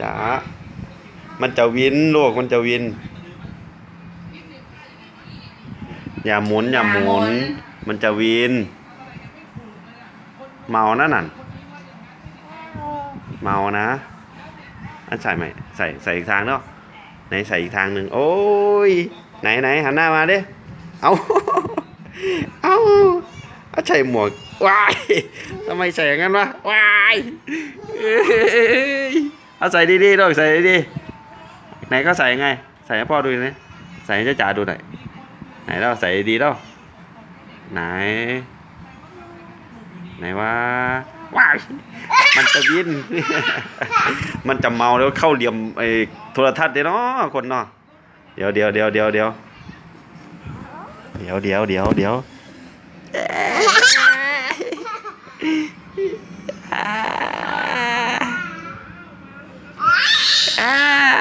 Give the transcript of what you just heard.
จ๋ามันจะวินลูกมันจะวิน อย่าหมุนอย่าหมุน มันจะวิน เมานะนั่นเมานะอันใส่ไหมใส่ใส่อีกทางเนาะไหนใส่อีกทางหนึ่งโอ้ย ไหนไหนหันหน้ามาดิเอาเอาเอาใส่หมวกว้ายทำไมใส่อย่างนั้นวะว้าย เอาใส่ดีๆด้วยใส่ดีๆไหนก็ใส่ไง ใส่ให้พ่อดูหน่อยใส่ให้จ้าจ๋าดูหน่อยไหนเราใส่ดีๆแล้วไหน ไหนว่าว้ามันจะวิน มันจะเมาแล้วเข้าเหลี่ยมไอ้โทรทัศน์เด้เนาะคนเนาะเดี๋ยวเดี๋ยวเดี๋ยวเดี๋ยวเดี๋ยวเดี๋ยวเดี๋ยวเดี๋ยวเดี๋ยว 啊